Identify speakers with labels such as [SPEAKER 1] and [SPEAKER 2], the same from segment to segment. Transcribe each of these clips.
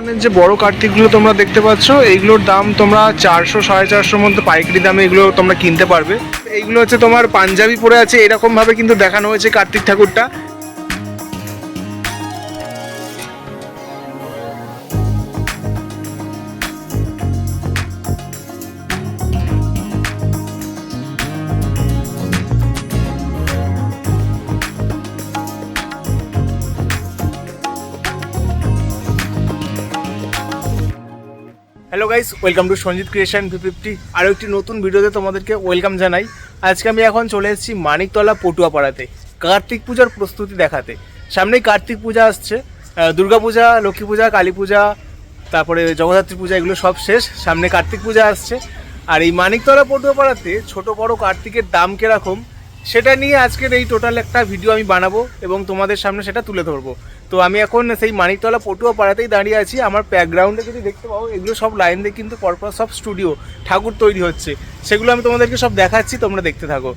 [SPEAKER 1] ধরনের যে বড় কার্তিকগুলো তোমরা দেখতে পাচ্ছ, এইগুলোর দাম তোমরা চারশো, সাড়ে চারশোর মধ্যে পাইকারি দামে এগুলো তোমরা কিনতে পারবে। এইগুলো হচ্ছে তোমার পাঞ্জাবি পরে আছে এরকম ভাবে কিন্তু দেখানো হয়েছে কার্তিক ঠাকুরটা। Hello guys welcome to Sanjit creation V fifty আরও একটি নতুন ভিডিওতে তোমাদেরকে ওয়েলকাম জানাই। আজকে আমি এখন চলে এসেছি মানিকতলা পটুয়াপাড়াতে, কার্তিক পূজার প্রস্তুতি দেখাতে। সামনেই কার্তিক পূজা আসছে দুর্গা পূজা, লক্ষ্মী পূজা, কালী পূজা, তারপরে জগদ্ধাত্রী পূজা, এগুলো সব শেষ। সামনে কার্তিক পূজা আসছে। আর এই মানিকতলা পটুয়াপাড়াতে ছোট বড় কার্তিকের দাম কীরকম সেটা নিয়ে আজকের এই টোটাল একটা ভিডিও আমি বানাবো এবং তোমাদের সামনে সেটা তুলে ধরবো। তো আমি এখন সেই মানিকতলা পটুয়া পাড়াতেই দাঁড়িয়ে আছি। আমার ব্যাকগ্রাউন্ডে যদি দেখতে পাবো এগুলো সব লাইন দিয়ে কিন্তু পরপর সব স্টুডিও ঠাকুর তৈরি হচ্ছে। সেগুলো আমি তোমাদেরকে সব দেখাচ্ছি, তোমরা দেখতে থাকো।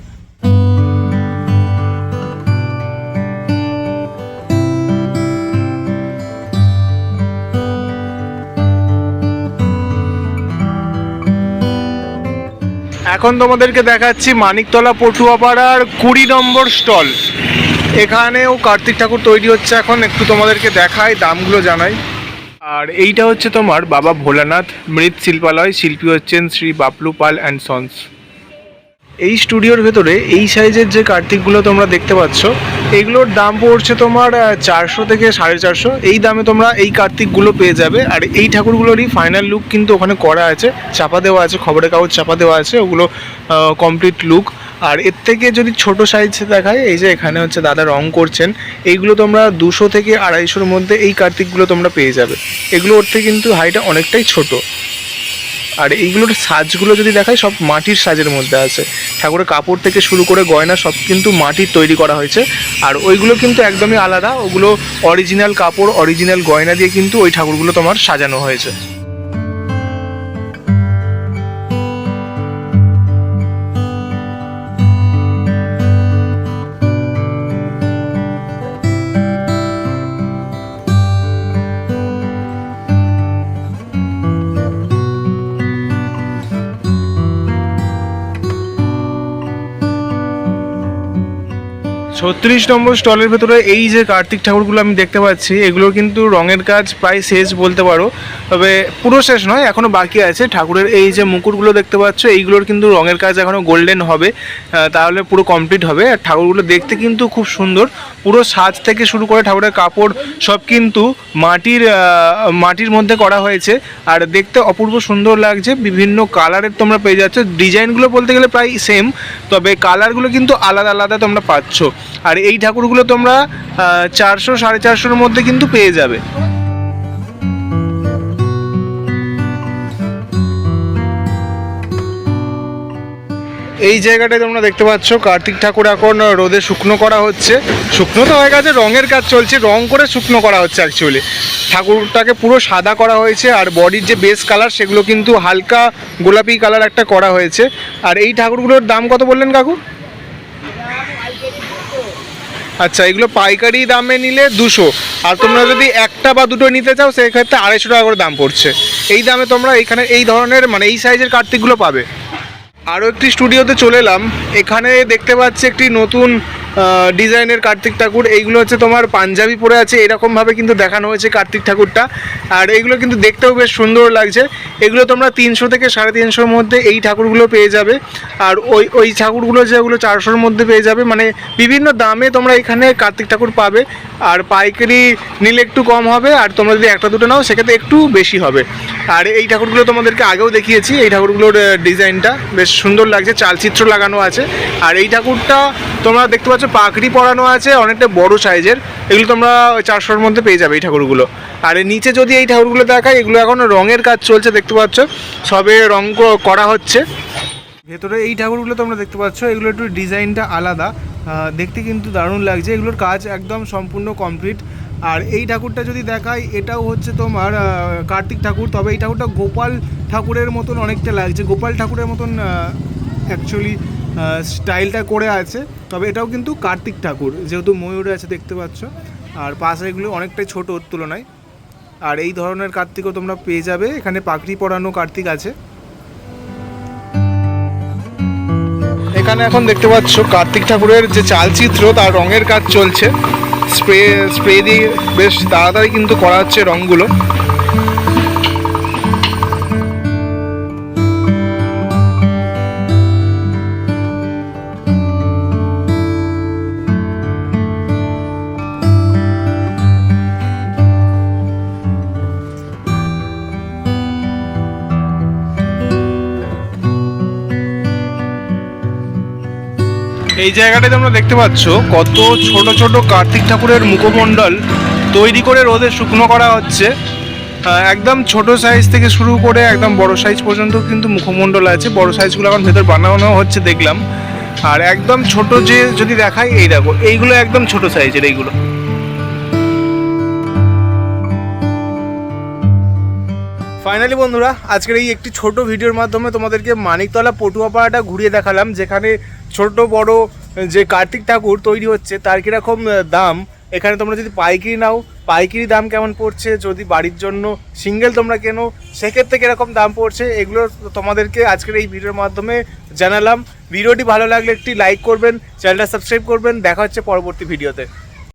[SPEAKER 1] এখন তোমাদেরকে দেখাচ্ছি মানিকতলা পটুয়াপাড়ার কুড়ি নম্বর স্টল। এখানেও কার্তিক ঠাকুর তৈরি হচ্ছে এখন, একটু তোমাদেরকে দেখাই, দামগুলো জানাই। আর এইটা হচ্ছে তোমার বাবা ভোলানাথ মৃৎ শিল্পালয় শিল্পী হচ্ছেন শ্রী বাপলু পাল অ্যান্ড সন্স। এই স্টুডিওর ভেতরে এই সাইজের যে কার্তিকগুলো তোমরা দেখতে পাচ্ছ, এগুলোর দাম পড়ছে তোমার চারশো থেকে সাড়ে চারশো। এই দামে তোমরা এই কার্তিকগুলো পেয়ে যাবে। আর এই ঠাকুরগুলোরই ফাইনাল লুক কিন্তু ওখানে করা আছে। চাপা দেওয়া আছে, খবরের কাগজ চাপা দেওয়া আছে, ওগুলো কমপ্লিট লুক আর এর থেকে যদি ছোট সাইজ দেখায়, এই যে এখানে হচ্ছে দাদা রং করছেন, এইগুলো তোমরা দুশো থেকে আড়াইশোর মধ্যে এই কার্তিকগুলো তোমরা পেয়ে যাবে। এগুলো ওর থেকে কিন্তু হাইটা অনেকটাই ছোট। আর এইগুলোর সাজগুলো যদি দেখায় সব মাটির সাজের মধ্যে আছে। ঠাকুরের কাপড় থেকে শুরু করে গয়না, সব কিন্তু মাটির তৈরি করা হয়েছে। আর ওইগুলো কিন্তু একদমই আলাদা। ওগুলো অরিজিনাল কাপড় অরিজিনাল গয়না দিয়ে কিন্তু ওই ঠাকুরগুলো তোমার সাজানো হয়েছে। ছত্রিশ নম্বর স্টলের ভেতরে এই যে কার্তিক ঠাকুরগুলো আমি দেখতে পাচ্ছি, এগুলো কিন্তু রঙের কাজ প্রায় শেষ বলতে পারো। তবে পুরো শেষ নয় এখনও বাকি আছে। ঠাকুরের এই যে মুকুটগুলো দেখতে পাচ্ছ, এইগুলোর কিন্তু রঙের কাজ এখনও গোল্ডেন হবে। তাহলে পুরো কমপ্লিট হবে। আর ঠাকুরগুলো দেখতে কিন্তু খুব সুন্দর। পুরো সাজ থেকে শুরু করে ঠাকুরের কাপড় সব কিন্তু মাটির মাটির মধ্যে করা হয়েছে। আর দেখতে অপূর্ব সুন্দর লাগছে। বিভিন্ন কালারের তোমরা পেয়ে যাচ্ছ। ডিজাইনগুলো বলতে গেলে প্রায় সেম তবে কালারগুলো কিন্তু আলাদা আলাদা তোমরা পাচ্ছ। আর এই ঠাকুরগুলো তোমরা চারশো, সাড়ে চারশোর মধ্যে কিন্তু পেয়ে যাবে। এই জায়গাটায় তোমরা দেখতে পাচ্ছ, কার্তিক ঠাকুর এখন রোদে শুকনো করা হচ্ছে। শুকনো তো হয়ে গেছে, রঙের কাজ চলছে, রং করে শুকনো করা হচ্ছে অ্যাকচুয়ালি ঠাকুরটাকে পুরো সাদা করা হয়েছে, আর বডির যে বেস কালার সেগুলো কিন্তু হালকা গোলাপি কালার একটা করা হয়েছে। আর এই ঠাকুরগুলোর দাম কত বললেন কাকু? আচ্ছা এগুলো পাইকারি দামে নিলে দুশো। আর তোমরা যদি একটা বা দুটো নিতে চাও, সেক্ষেত্রে আড়াইশো টাকা করে দাম পড়ছে। এই দামে তোমরা এইখানে এই ধরনের মানে এই সাইজের কার্তিকগুলো পাবে। আরও একটি স্টুডিওতে চলে এলাম। এখানে দেখতে পাচ্ছি একটি নতুন ডিজাইনের কার্তিক ঠাকুর। এইগুলো হচ্ছে তোমার পাঞ্জাবি পরে আছে, এরকমভাবে কিন্তু দেখানো হয়েছে কার্তিক ঠাকুরটা। আর এইগুলো কিন্তু দেখতেও বেশ সুন্দর লাগছে। এগুলো তোমরা তিনশো থেকে সাড়ে তিনশোর মধ্যে এই ঠাকুরগুলো পেয়ে যাবে। আর ওই ওই ঠাকুরগুলো যেগুলো চারশোর মধ্যে পেয়ে যাবে মানে বিভিন্ন দামে তোমরা এখানে কার্তিক ঠাকুর পাবে। আর পাইকারি নিলে একটু কম হবে, আর তোমরা যদি একটা দুটো নাও, সেক্ষেত্রে একটু বেশি হবে। আর এই ঠাকুরগুলো তোমাদেরকে আগেও দেখিয়েছি, এই ঠাকুরগুলোর ডিজাইনটা। বেশ সুন্দর লাগছে, চালচিত্র লাগানো আছে। আর এই ঠাকুরটা তোমরা দেখতে পাচ্ছ পাকড়ি পরানো আছে, অনেকটা বড় সাইজের। এগুলো তোমরা চারশোর মধ্যে পেয়ে যাবে এই ঠাকুরগুলো। আর নিচে যদি এই ঠাকুরগুলো দেখায়, এগুলো এখন রঙের কাজ চলছে, দেখতে পাচ্ছ? সবে রং করা হচ্ছে। ভেতরে এই ঠাকুরগুলো তোমরা দেখতে পাচ্ছ, এগুলো একটু ডিজাইনটা আলাদা। দেখতে কিন্তু দারুণ লাগছে। এগুলোর কাজ একদম সম্পূর্ণ কমপ্লিট। আর এই ঠাকুরটা যদি দেখাই এটাও হচ্ছে তোমার কার্তিক ঠাকুর। তবে এই ঠাকুরটা গোপাল ঠাকুরের মতন অনেকটা লাগছে। গোপাল ঠাকুরের মতন অ্যাকচুয়ালি স্টাইলটা করে আছে। তবে এটাও কিন্তু কার্তিক ঠাকুর, যেহেতু ময়ূর আছে দেখতে পাচ্ছ। আর পাশে এগুলো অনেকটাই ছোট তুলনায়। আর এই ধরনের কার্তিকও তোমরা পেয়ে যাবে। এখানে পাগড়ি পরানো কার্তিক আছে। এখানে এখন দেখতে পাচ্ছ কার্তিক ঠাকুরের যে চালচিত্র, তার রঙের কাজ চলছে। স্প্রে স্প্রে দিয়ে বেশ তাড়াতাড়ি কিন্তু করা হচ্ছে রঙগুলো। এই জায়গাটাতে তোমরা দেখতে পাচ্ছ কত ছোট ছোট কার্তিক ঠাকুরের মুখমণ্ডল তৈরি করে রোদে শুকনো করা হচ্ছে। একদম ছোট সাইজ থেকে শুরু করে একদম বড় সাইজ পর্যন্ত কিন্তু মুখমণ্ডল আছে। বড় সাইজগুলো এখন ভেতর বানানো হচ্ছে দেখলাম। আর একদম ছোট যে যদি দেখাই, এই দেখো, এইগুলো একদম ছোট সাইজের এইগুলো। ফাইনালি বন্ধুরা, আজকের এই একটি ছোট ভিডিওর মাধ্যমে তোমাদেরকে মানিকতলা পটুয়াপাড়াটা ঘুরিয়ে দেখালাম, যেখানে ছোট বড় যে কার্তিক ঠাকুর তৈরি হচ্ছে, তার কীরকম দাম? এখানে তোমরা যদি পাইকারি নাও, পাইকারি দাম কেমন পড়ছে? যদি বাড়ির জন্য সিঙ্গেল তোমরা কেনো, সেক্ষেত্রে কীরকম দাম পড়ছে? এগুলো তোমাদেরকে আজকের এই ভিডিওর মাধ্যমে জানালাম। ভিডিওটি ভালো লাগলে একটি লাইক করবেন, চ্যানেলটা সাবস্ক্রাইব করবেন। দেখা হচ্ছে পরবর্তী ভিডিওতে।